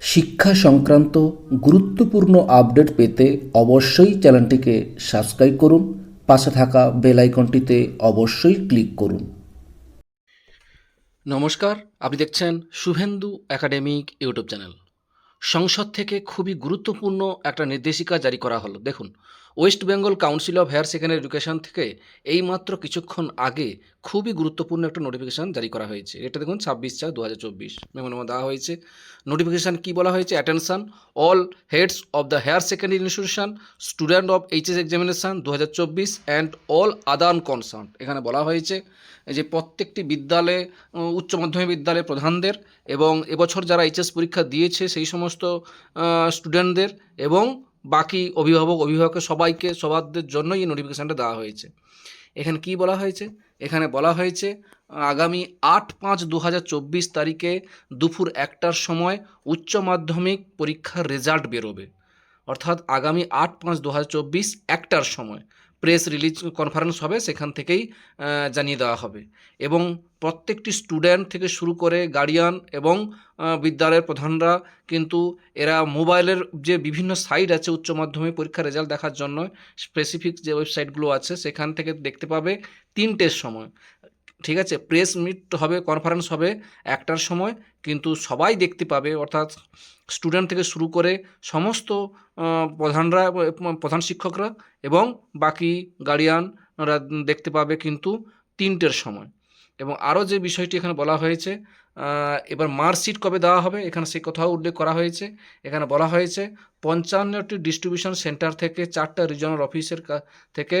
শিক্ষা সংক্রান্ত গুরুত্বপূর্ণ আপডেট পেতে অবশ্যই চ্যানেলটিকে সাবস্ক্রাইব করুন, পাশে থাকা বেল আইকনটিতে অবশ্যই ক্লিক করুন। নমস্কার, আপনি দেখছেন শুভেন্দু একাডেমিক ইউটিউব চ্যানেল। সংসদ থেকে খুবই গুরুত্বপূর্ণ একটা নির্দেশিকা জারি করা হলো। দেখুন West Bengal council of higher secondary education থেকে এইমাত্র কিছুক্ষণ আগে খুবই গুরুত্বপূর্ণ একটা নোটিফিকেশান জারি করা হয়েছে। এটা দেখুন, ছাব্বিশ চার দু হাজার চব্বিশ। মেমোনামা দেওয়া হয়েছে। নোটিফিকেশান কী বলা হয়েছে? Attention, all heads of the higher secondary institution, student of HS examination দু হাজার চব্বিশ, অ্যান্ড অল আদান কনসার্ন। এখানে বলা হয়েছে যে প্রত্যেকটি বিদ্যালয়ে উচ্চ মাধ্যমিক বিদ্যালয়ের প্রধানদের এবং এবছর যারা এইচএস পরীক্ষা দিয়েছে, সেই সমস্ত স্টুডেন্টদের এবং বাকি অভিভাবক, অভিভাবকের সবাইকে সবারদের জন্যই এই নোটিফিকেশানটা দেওয়া হয়েছে। এখানে কি বলা হয়েছে? এখানে বলা হয়েছে, আগামী আট পাঁচ দু তারিখে দুপুর একটার সময় উচ্চ মাধ্যমিক পরীক্ষার রেজাল্ট বেরোবে। অর্থাৎ আগামী আট পাঁচ দু একটার সময়। প্রেস রিলিজ কনফারেন্স হবে, সেখান থেকেই জানিয়ে দেওয়া হবে। এবং প্রত্যেকটি স্টুডেন্ট থেকে শুরু করে গার্ডিয়ান এবং বিদ্যালয়ের প্রধানরা কিন্তু এরা মোবাইলের যে বিভিন্ন সাইট আছে উচ্চ মাধ্যমিক পরীক্ষার রেজাল্ট দেখার জন্য স্পেসিফিক যে ওয়েবসাইটগুলো আছে, সেখান থেকে দেখতে পাবে তিনটের সময়। ঠিক আছে? প্রেস মিট হবে কনফারেন্স হবে একটার সময়, কিন্তু সবাই দেখতে পাবে, অর্থাৎ স্টুডেন্ট থেকে শুরু করে সমস্ত প্রধানরা, প্রধান শিক্ষকরা এবং বাকি গার্ডিয়ানরা দেখতে পাবে কিন্তু তিনটের সময়। এবং আরও যে বিষয়টি এখানে বলা হয়েছে এবার মার্কশিট কবে দেওয়া হবে, এখানে সেই কথাও উল্লেখ করা হয়েছে। এখানে বলা হয়েছে, পঞ্চান্নটি ডিস্ট্রিবিউশন সেন্টার থেকে চারটা রিজনাল অফিসের থেকে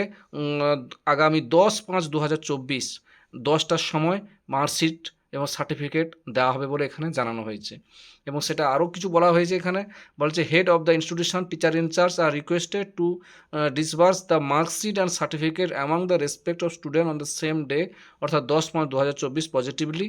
আগামী দশ পাঁচ দু হাজার চব্বিশ দশটার সময় মার্কশিট এবং সার্টিফিকেট দেওয়া হবে বলে এখানে জানানো হয়েছে। এবং সেটা আরও কিছু বলা হয়েছে এখানে, বলছে head of the institution teacher in charge are requested to disburse the marksheet and certificate among the respect of student on the same day অর্থাৎ দশ পাঁচ দু হাজার চব্বিশ পজিটিভলি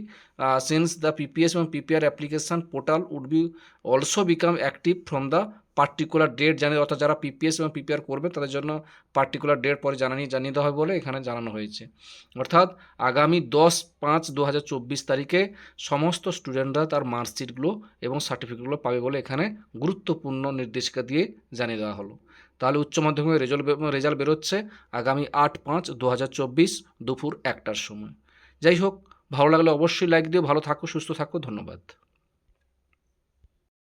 সিন্স দ্য পিপিএস এবং PPR application portal would be also become active from the particular date জানে, অর্থাৎ যারা পিপিএস এবং পিপিআর করবে, তাদের জন্য পার্টিকুলার ডেট পরে জানানি, জানিয়ে দেওয়া হবে বলে এখানে জানানো হয়েছে। অর্থাৎ আগামী দশ পাঁচ দু হাজার চব্বিশ তারিখে সমস্ত স্টুডেন্টরা তার মার্কশিটগুলো এবং সার্টিফিকেটগুলো পাবে বলে এখানে গুরুত্বপূর্ণ নির্দেশিকা দিয়ে জানিয়ে দেওয়া হলো। তাহলে উচ্চ মাধ্যমিক রেজাল্ট রেজাল্ট বেরোচ্ছে আগামী আট পাঁচ দু হাজার চব্বিশ দুপুর একটার সময়। যাই হোক, ভালো লাগলে অবশ্যই লাইক দিও, ভালো থাকো, সুস্থ থাকো, ধন্যবাদ।